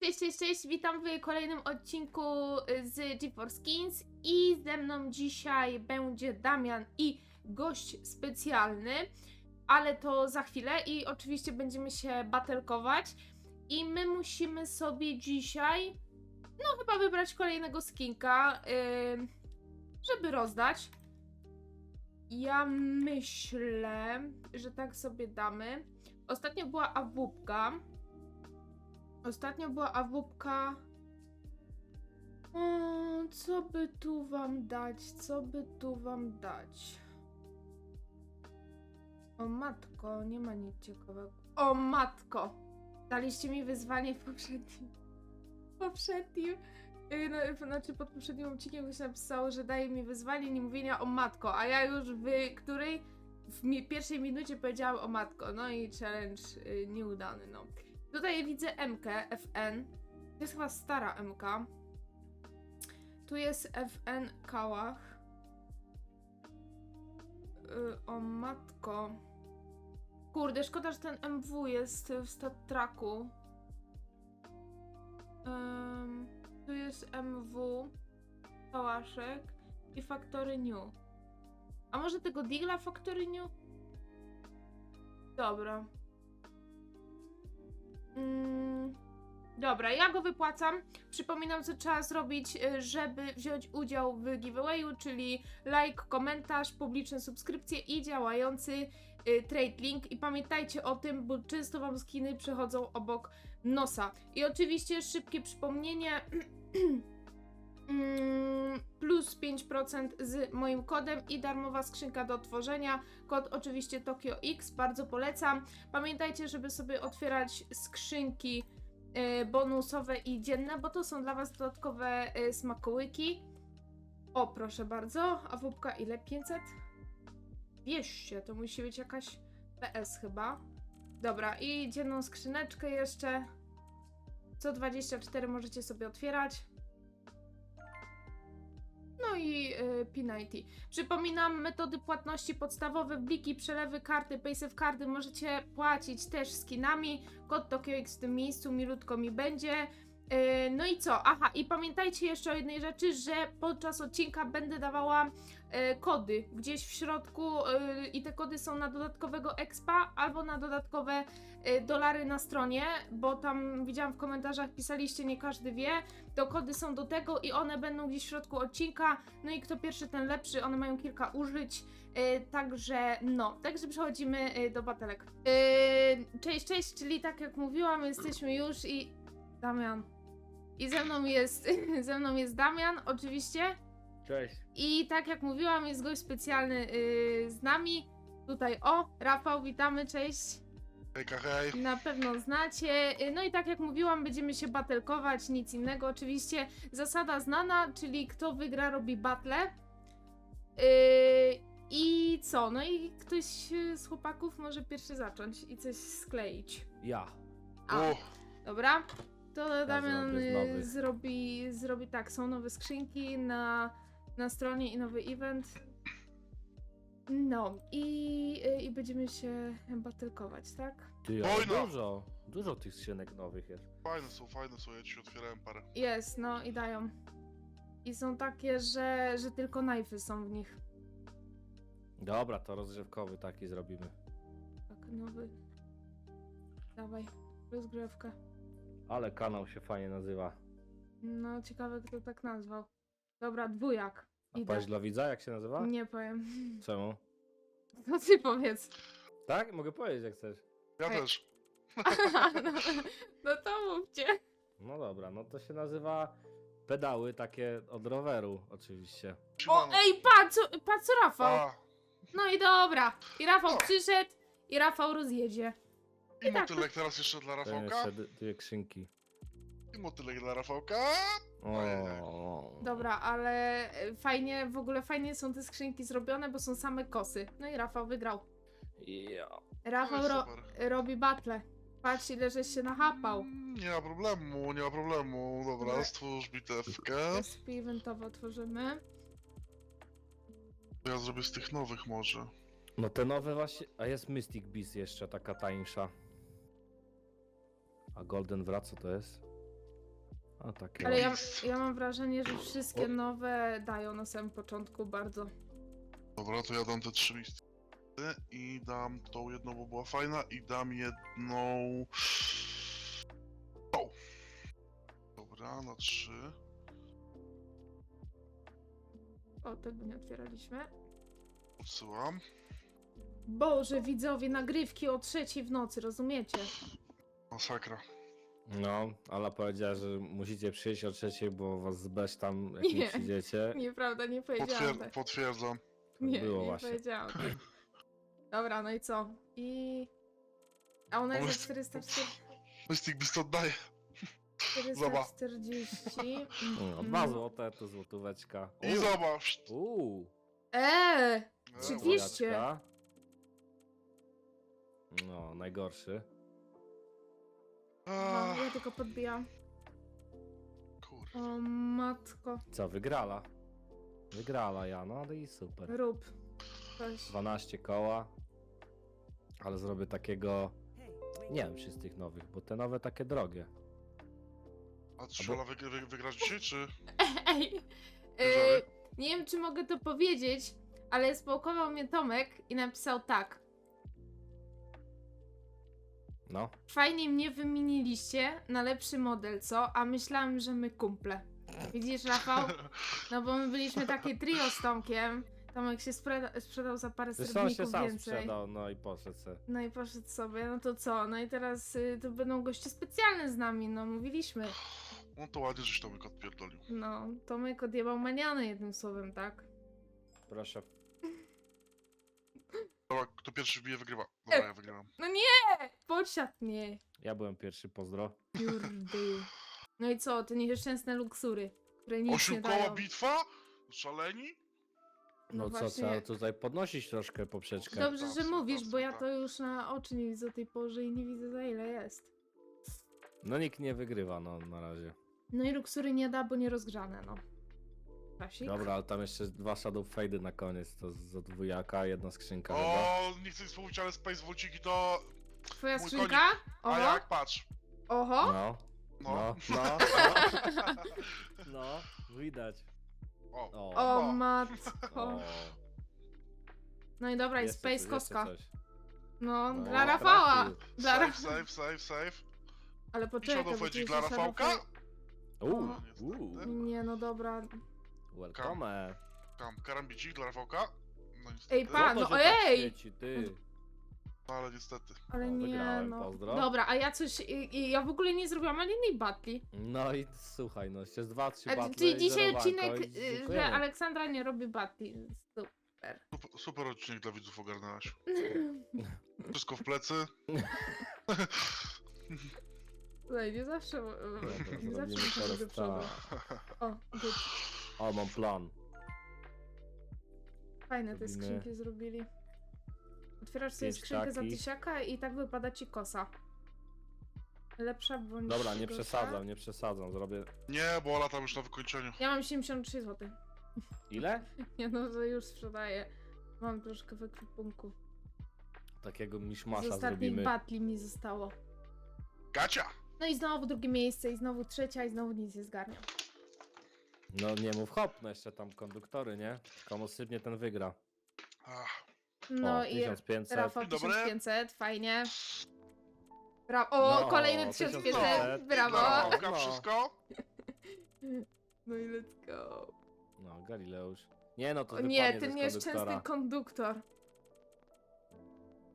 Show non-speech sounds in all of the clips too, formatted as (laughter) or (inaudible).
Cześć, cześć, cześć, witam w kolejnym odcinku z GeForce Skins i ze mną dzisiaj będzie Damian i gość specjalny, ale to za chwilę i oczywiście będziemy się battlekować i my musimy sobie dzisiaj, no chyba wybrać kolejnego skinka, yy, żeby rozdać. Ja myślę, że tak sobie damy. Ostatnio była awupka. Ostatnio była awupka. Co by tu wam dać? Co by tu wam dać? O matko, nie ma nic ciekawego. O matko! Daliście mi wyzwanie w poprzednim. w poprzednim. Yy, no, znaczy pod poprzednim odcinkiem ktoś napisało, że daje mi wyzwanie nie mówienia o matko, a ja już w której w mi pierwszej minucie powiedziałam o matko. No i challenge yy, nieudany, no. Tutaj widzę MK, FN. To jest chyba stara MK. Tu jest FN Kałach. Yy, o matko. Kurde, szkoda, że ten MW jest w stat tracku. Ym, tu jest MW, Kałaszek i Factory New. A może tego Digla Factory New? Dobra. Mm, dobra, ja go wypłacam. Przypominam, co trzeba zrobić, y, żeby wziąć udział w giveawayu, czyli like, komentarz, publiczne subskrypcje i działający y, trade link. I pamiętajcie o tym, bo często wam skiny przechodzą obok nosa. I oczywiście szybkie przypomnienie. (clears throat) Mm, plus 5% z moim kodem i darmowa skrzynka do otworzenia. Kod oczywiście Tokio X, bardzo polecam. Pamiętajcie, żeby sobie otwierać skrzynki e, bonusowe i dzienne, bo to są dla Was dodatkowe e, smakołyki. O, proszę bardzo. A wóbka ile? 500? 200, to musi być jakaś PS chyba. Dobra, i dzienną skrzyneczkę jeszcze. Co 24 możecie sobie otwierać. I y, P90. Przypominam, metody płatności podstawowe, bliki, przelewy, karty, paysafe karty możecie płacić też skinami. Kod TokioX w tym miejscu, milutko mi będzie. Y, no i co? Aha, i pamiętajcie jeszcze o jednej rzeczy, że podczas odcinka będę dawała y, kody gdzieś w środku y, i te kody są na dodatkowego expa albo na dodatkowe dolary na stronie, bo tam widziałam w komentarzach pisaliście, nie każdy wie, to kody są do tego i one będą gdzieś w środku odcinka, no i kto pierwszy, ten lepszy, one mają kilka użyć, także no, także przechodzimy do batelek. Cześć, cześć, czyli tak jak mówiłam, jesteśmy już i Damian. I ze mną jest, (laughs) ze mną jest Damian, oczywiście. Cześć. I tak jak mówiłam, jest gość specjalny y, z nami. Tutaj o, Rafał, witamy, cześć. Hejka, hej. Na pewno znacie. Y, No i tak jak mówiłam, będziemy się battlekować, nic innego. Oczywiście zasada znana, czyli kto wygra, robi battle. Yy, I co? No i ktoś y, z chłopaków może pierwszy zacząć i coś skleić. Ja. A, O, dobra. To Damian zrobię z y, nowych. zrobi, zrobi tak. Są nowe skrzynki na, na stronie i nowy event. No i, y, i będziemy się battlekować, tak? Ty, ale Wojna! dużo. Dużo tych skrzynek nowych jest. fajne są, fajne są, ja ci otwierałem parę. Jest, no i dają. I są takie, że, że tylko knifey są w nich. Dobra, to rozgrzewkowy taki zrobimy. Tak, nowy. Dawaj, rozgrywkę. Ale kanał się fajnie nazywa. No, ciekawe kto tak nazwał. Dobra, dwójak. A Idę. powiedz dla widza, jak się nazywa? Nie powiem. (laughs) Czemu? No ty powiedz. Tak? Mogę powiedzieć, jak chcesz. Ja Ej. też. no, (laughs) no to mówcie. No dobra, no to się nazywa pedały takie od roweru, oczywiście. O, Siemano. ej, patrz, co- patrz co Rafał. A, No i dobra. I Rafał O. przyszedł i Rafał rozjedzie. I tak. motylek teraz jeszcze dla To Rafałka. jeszcze d- dwie skrzynki. I motylek dla Rafałka. Ojej. O, Dobra, ale e, fajnie, w ogóle fajnie są te skrzynki zrobione, bo są same kosy. No i Rafał wygrał. Ja. Rafał Oj, ro super. robi battle. Patrz ile żeś się nachapał. Mm, Nie ma problemu, nie ma problemu. Dobra, Dobra. stwórz bitewkę. SP eventowo otworzymy. Ja zrobię z tych nowych może. No te nowe właśnie, a jest Mystic Beast jeszcze, taka tańsza. A Golden Wraca to jest? A takie. Ale ja, ja mam wrażenie, że wszystkie nowe dają na samym początku bardzo. Dobra, to ja dam te trzy listy i dam tą jedną, bo była fajna i dam jedną... Tą. Dobra, na trzy. O, tego nie otwieraliśmy. Odsyłam. Boże, widzowie, nagrywki o trzeciej w nocy, rozumiecie? Masakra. No, Ala powiedziała, że musicie przyjść o trzeciej, bo was zbeć tam, jak nie, Nie. przyjdziecie. (laughs) Nieprawda, nie powiedziałam Potwier tak. potwierdzam. Nie, Było nie właśnie. powiedziałam tak. Dobra, no i co? I... A ona jest za 440. Mystic Beast oddaje. Zobacz. 440. No, mhm. dwa złote, to złotóweczka. I zobacz. Uuu, Eee! Dwieście? dwójaczka. No, najgorszy. Aha, ja tylko podbijam. Kurde. O matko. Co, wygrala? Wygrala ja, no i super. Rób. Coś. 12 koła. Ale zrobię takiego. Nie wiem, czy z tych nowych, bo te nowe takie drogie. A strzela wyg wy wygrasz dzisiaj, czy... (laughs) Ej! Bierzemy? E, nie wiem, czy mogę to powiedzieć, ale spałkował mnie Tomek i napisał tak. No. Fajnie mnie wymieniliście na lepszy model, co? A myślałem, że my kumple. Widzisz, Rafał? No bo my byliśmy takie trio z Tomkiem. Tomek się spreda- sprzedał za parę Zresztą on się srebrników sam więcej. sprzedał, no i poszedł se. No i poszedł sobie, no to co? No i teraz y, to będą goście specjalne z nami, no mówiliśmy. No to ładnie, żeś Tomek odpierdolił. No, Tomek odjebał manianę jednym słowem, tak? Proszę. Dobra, kto pierwszy wbije, wygrywa. Dobra, ja wygrałem. No nie! Podsiad nie! Ja byłem pierwszy, pozdro. Jurdy. No i co, te nieszczęsne luksury, które nic nie dają. bitwa? Szaleni? No, No co, właśnie. trzeba tutaj podnosić troszkę poprzeczkę. Dobrze, że Absolut- mówisz, bo ja to absolutnie. już na oczy nie widzę o tej porze i nie widzę za ile jest. No nikt nie wygrywa, no na razie. No i luksury nie da, bo nie rozgrzane, no. Klasik? Dobra, ale tam jeszcze dwa Shadow Fade na koniec, to za dwójaka, jedna skrzynka chyba. O, nie chcę nic mówić, ale Space Wolciki to... Twoja mój skrzynka? A Oho, jak? Patrz. oho. No, No. no, no, (laughs) no, no, widać. O. O, O O. matko. o. No i dobra, i Jeszcze Space coś, Koska. jeszcze coś. No, No, dla Rafała. trafił. Dla Save, Ra... save, save, save. Ale I poczekaj, Shadow bo tu Fedzik jest dla Rafałka? Uuu, No, niestety. uuu, Nie, no dobra. Welcome. Tam, karambicik dla Rafałka? No niestety. Ej, pan, no tak ej! świeci, ty? No, ale niestety. Ale O, nie, wygrałem, no. pozdro. Dobra, a ja coś. i- i Ja w ogóle nie zrobiłam ani jednej batli. No i słuchaj, no jeszcze z dwa, trzy A, battle Czyli i dzisiaj zerowanko odcinek, i y, że. Aleksandra nie robi batli. Super. Super, super odcinek dla widzów ogarnęłaś. (laughs) Wszystko w plecy. Słuchaj, nie zawsze. Dobra, (laughs) Nie zawsze zrobimy muszę teraz do przodu. tak. O, good. O, mam plan. Fajne te skrzynki zrobili. Otwierasz sobie pięć skrzynkę za takich. tysiaka i tak wypada ci kosa. Lepsza bądź Dobra, nie gorsza. przesadzam, nie przesadzam, zrobię... Nie, bo Ola tam już na wykończeniu. Ja mam 73 zł. Ile? (laughs) Nie no, że już sprzedaję. Mam troszkę w ekwipunku. Takiego Z miszmasza ostatnich zrobimy. batli mi zostało. Gacia! No i znowu drugie miejsce, i znowu trzecia, i znowu nic nie zgarniam. No nie mów hop, no jeszcze tam konduktory, nie? Komu sypnie, ten wygra. Ach, No o, i 1500. Rafał Dzień dobry. 1500, fajnie. Bra o, No, kolejny 1500, 1500, brawo. No. wszystko? (laughs) No i let's go. No, Galileusz. Nie no, to O nie, ten nieszczęsny konduktor.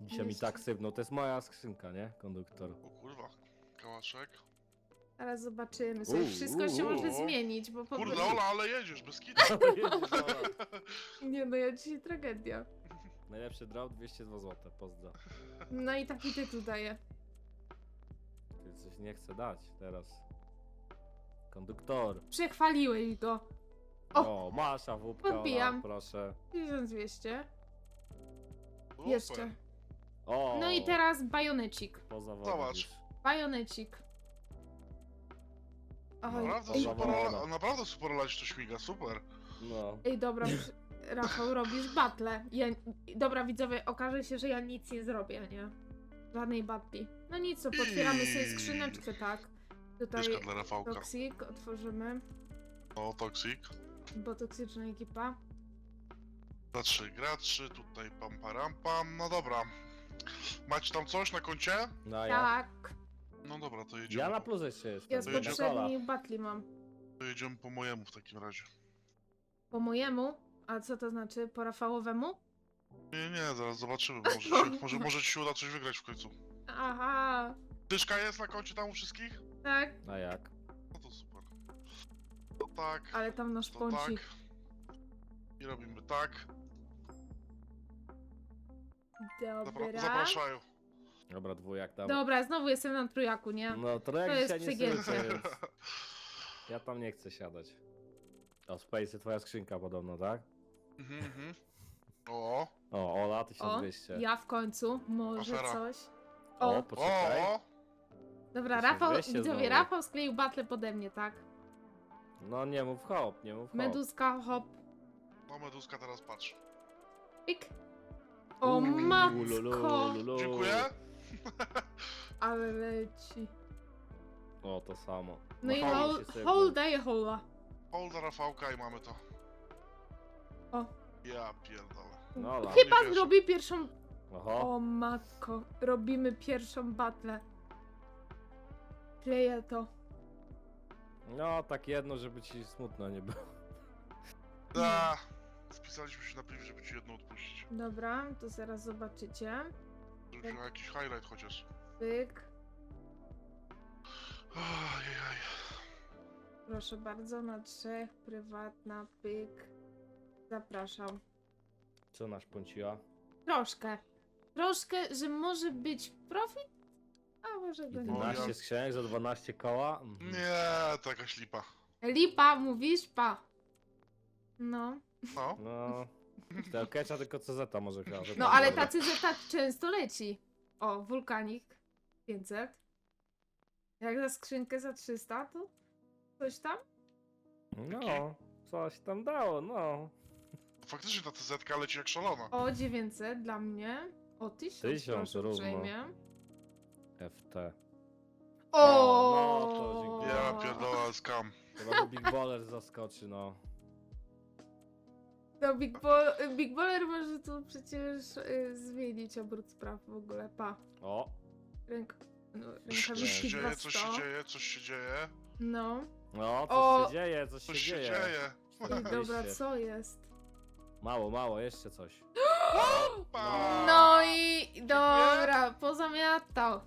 Dzisiaj mi tak sypnął, to jest moja skrzynka, nie? Konduktor. O kurwa, kałaszek. Teraz zobaczymy. Sobie Uuu, wszystko się uuu. może zmienić, bo po Kurde, prostu... Ola, ale jedziesz, bez kitu. (laughs) (laughs) Nie no, ja dzisiaj tragedia. Najlepszy drop 202 zł, pozdro. No i taki tytuł daję. Ty coś nie chce dać teraz. Konduktor. Przechwaliłeś go. O! O, masz awupka, Podbijam. Ola, proszę. 1200. Super. Jeszcze. O, No i teraz bajonecik. Po zawodzie Zobacz. Bajonecik. Oj, Naprawdę ej, super. Ola, naprawdę super Ola ci to śmiga, super. No. ej dobra, przy- Rafał, robisz battle. Ja, dobra, widzowie, okaże się, że ja nic nie zrobię, nie? Żadnej batli. No nic, to potwieramy sobie skrzyneczkę, tak? Tutaj Myszka dla Rafałka. toksik otworzymy, O, Toxic. bo toksyczna ekipa. Za trzy graczy, tutaj pam param pam. No dobra. Macie tam coś na koncie? No ja, Tak, No dobra, to jedziemy. ja na po- jestem. ja z To poprzednich batli mam. To jedziemy po mojemu w takim razie. Po mojemu? A co to znaczy? Po Rafałowemu? Nie, nie, zaraz zobaczymy. Może, się, (laughs) może, może ci się uda coś wygrać w końcu. Aha, Dyszka jest na koncie tam u wszystkich? tak, A jak? No to super. To tak, ale tam nasz to pącik. tak. I robimy tak. Zapra Dobra. zapraszają. Dobra, dwójak tam. Dobra, znowu jestem na trójaku, nie? No to jest dzisiaj nie słyszę, więc (laughs) ja tam nie chcę siadać. O, Space, twoja skrzynka podobno, tak? Mhm, mhm. (laughs) O, O, Ola, O, 1200. ja w końcu, może Afera. coś. O, O, o, poczekaj. o. dobra, 1200 Rafał, widzowie, znowu. Rafał skleił battle pode mnie, tak? No nie mów hop, nie mów hop. Meduska, hop, No, meduska teraz patrz. pik. O Uuu, matko, lulu, lulu. Dziękuję. (laughs) ale leci. O, to samo. No i hol, się sobie hol daje hola. Holda Rafałka i mamy to. O. Ja pierdolę. No, Ola. Chyba Nie zrobi pierwszą... Oho. O matko, robimy pierwszą battle. Kleję to. No, tak jedno, żeby ci smutno nie było. Da. Spisaliśmy się na piw, żeby ci jedno odpuścić. Dobra, to zaraz zobaczycie. Żeby miał jakiś highlight chociaż. Pyk. Ajajaj. Proszę bardzo, na trzech, prywatna, pyk. Zapraszam. Co nasz pąciła? Troszkę. Troszkę, że może być profit, a może go nie. 11 ja- skrzynek za 12 koła? Mhm. Nie, to jakaś lipa. Lipa, mówisz, pa. No. No. No. Tego kecza tylko CZ może chyba. No ale tacy ze tak często leci. O, wulkanik 500. Jak za skrzynkę za 300, to coś tam? No, coś tam dało, no. Faktycznie ta TZ leci jak szalona. O, 900 dla mnie. O, 1000, 1000 proszę równo. uprzejmie. FT. O, no to dziękuję. Ja pierdolę skam. Chyba że Big Baller zaskoczy, no. No, Big, Ball, Big Baller może tu przecież y, zmienić obrót spraw w ogóle. Pa. O, Ręk, no, Coś się rękawiczki dzieje, coś się 200. dzieje, coś się dzieje. No. no, coś O! się dzieje, coś się Coś się dzieje. dzieje. I dobra, 400. co jest? Mało, mało, jeszcze coś. Pa! No i dobra, pozamiatał.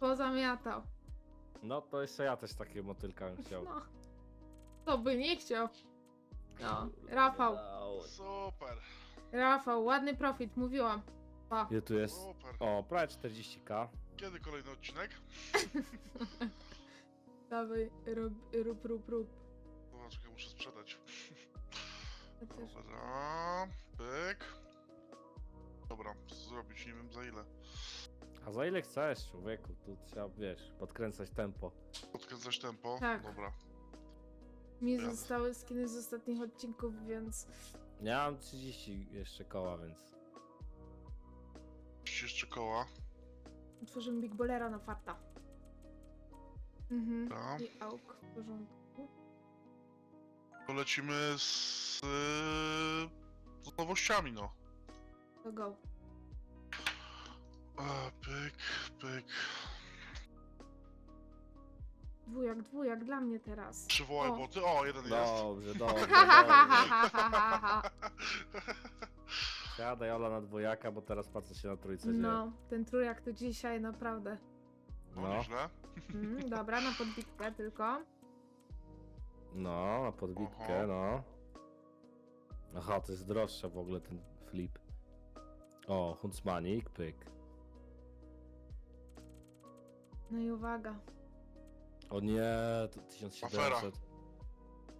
Pozamiatał. No to jeszcze ja też takie motylka bym chciał. No. To by nie chciał. No, Rafał. Super, Rafał, ładny profit, mówiłam. Pa. Ile tu jest? super. O, prawie 40k. Kiedy kolejny odcinek? (laughs) Dawaj, rób, rób, rób, rób. Dobra, czekaj, muszę sprzedać. Dobra, pyk. Dobra, zrobić nie wiem za ile. A za ile chcesz, człowieku? Tu trzeba, wiesz, podkręcać tempo. Podkręcać tempo. Tak. Dobra. Mi Jasne. zostały skiny z ostatnich odcinków, więc... Ja mam 30 jeszcze koła, więc... Jeszcze koła. Otworzymy Big Ballera na farta. Mhm. Dobra. I auk w porządku. To lecimy z, z nowościami, no. To go. A, pyk, pyk. Dwójak, dwójak dla mnie teraz. Przywołaj O. boty. O, jeden jest. Dobrze, (laughs) dobrze, dobrze. Siadaj Ola na dwojaka, bo teraz patrzę się na trójce dzieje. No, ten trójak to dzisiaj naprawdę. No, No, nieźle. Mm, dobra, na podbitkę tylko. no, na podbitkę, Oho. no. Aha, to jest droższe w ogóle ten flip. O, Huntsmanik, pyk. No i uwaga. O nie, to 1700.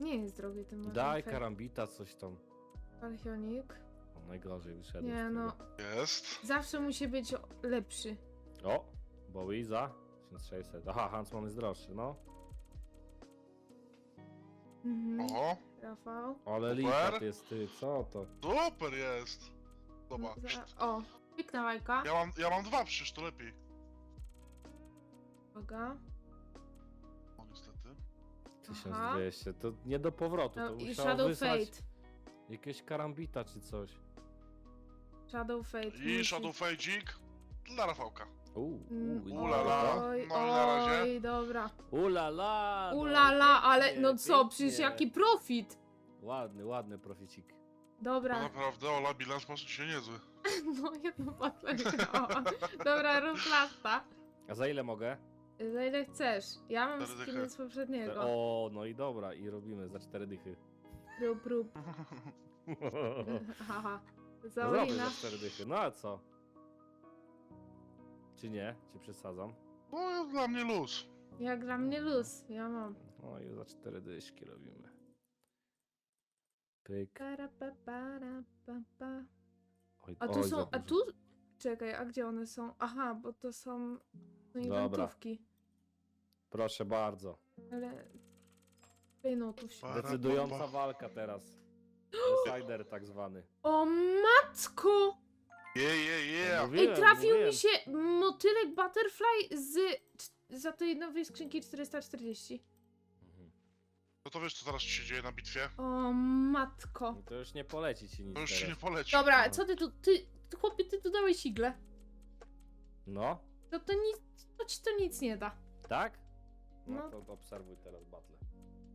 Nie jest drogi ten Daj efekt. karambita, coś tam. Archeonik. O, najgorzej wyszedł. Nie z no. Jest. zawsze musi być lepszy. O, Bowie za 1600. Aha, Huntsman jest droższy, no. Mhm. Oho. Rafał. Ale Super. lipat jest ty, co to? Super jest. Dobra. Za- O, pikna łajka. Ja mam, ja mam dwa, przecież to lepiej. Uwaga. 1200, to nie do powrotu, No to i musiało Shadow wysłać Fate. jakieś karambita czy coś. Shadow Fate. I musi- Shadow Fejdzik dla Rafałka. Uuu, Mm, uuu, Ulala. Oj, No i na razie. Oj, dobra. Ulala! no, Ulala, ale pięknie, no co, pięknie. przecież jaki profit. Ładny, ładny proficik. No Dobra, naprawdę, Ola, bilans masz się niezły. (laughs) no jedno battle wygrałam. Dobra, rób lasta. A za ile mogę? Za ile chcesz? Ja mam Cztery dychy. z poprzedniego. O, no i dobra, i robimy za cztery dychy. Rób, rób. (laughs) (laughs) Haha. No zrobię Zaolina. za cztery dychy, no a co? Czy nie? Czy przesadzam? No, dla mnie luz. Jak dla mnie luz, ja mam. No i za cztery dyszki robimy. Pyk. Para, pa, para, pa, pa. Oj, A tu oj, za są, a dużo. tu... Czekaj, a gdzie one są? Aha, bo to są... No Dobra. eventówki. Proszę bardzo. Ale... Ej, no tu się... Para, Decydująca pa. walka teraz. (gasps) Decider tak zwany. O matko! Je, je, je. Mówiłem, Ej, trafił mówiłem. mi się motylek Butterfly z... za tej nowej skrzynki 440. Mhm. No to wiesz, co teraz ci się dzieje na bitwie? O matko. No to już nie poleci ci nic To już ci nie teraz. poleci. Dobra, No. co ty tu... Ty, ty chłopie, ty tu dałeś igle. No, To to nic... To ci to nic nie da. tak? No, No. to obserwuj teraz battle.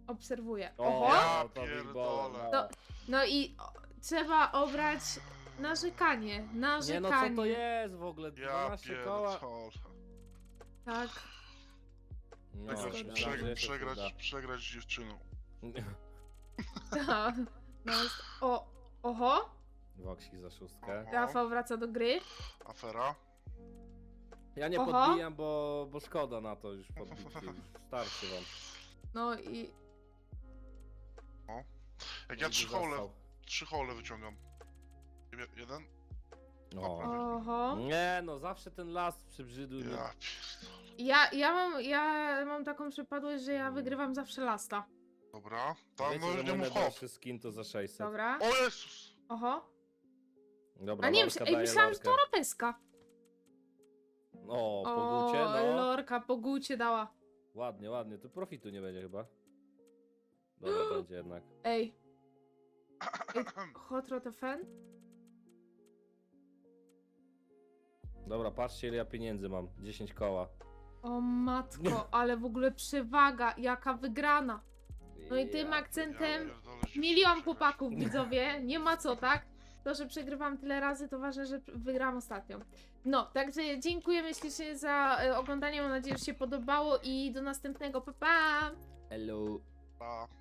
Obserwuję. O, Oho! Ja no to Big pierdolę. Ball, No, No i o, trzeba obrać narzekanie. Nie Narzekanie. no, co to jest w ogóle? Ja 12 koła. pierdolę. Tak. No, Przegrać, szkoda. myślałem, że przegrać, przegrać, uda. przegrać z dziewczyną. tak. (laughs) No, jest- o, oho. Woksik za szóstkę. Rafał wraca do gry. Afera. Ja nie Oho. podbijam, bo, bo szkoda na to już podbić. (laughs) Starczy wam. No i Jak ja Będzie trzy hole, został. trzy hole wyciągam. Je- Jeden? O. oho. Nie no, zawsze ten las przybrzydły. mnie. Ja pierdolę. Ja, ja, mam, ja mam taką przypadłość, że ja wygrywam zawsze lasta. Dobra. Tam Wiecie, no że nie mój mów hop. najdroższy skin to za 600. Dobra. O Jezus! Oho. Dobra, A nie, lorka myśl, ej, daje myślałam, że to lorkę. arabeska. O, po O, gucie, no. lorka po gucie dała. Ładnie, ładnie. Tu profitu nie będzie chyba. Dobra, (gasps) będzie jednak. Ej. (clears throat) Ej, Hot Rod FN? Dobra, patrzcie ile ja pieniędzy mam. 10 koła. O matko, ale w ogóle przewaga, jaka wygrana. No i tym akcentem przegrać. chłopaków, widzowie. Nie ma co, tak? To, że przegrywam tyle razy, to ważne, że wygram ostatnio. No, także dziękujemy ślicznie za e, oglądanie. Mam nadzieję, że się podobało i do następnego. Pa, pa! Hello. Pa.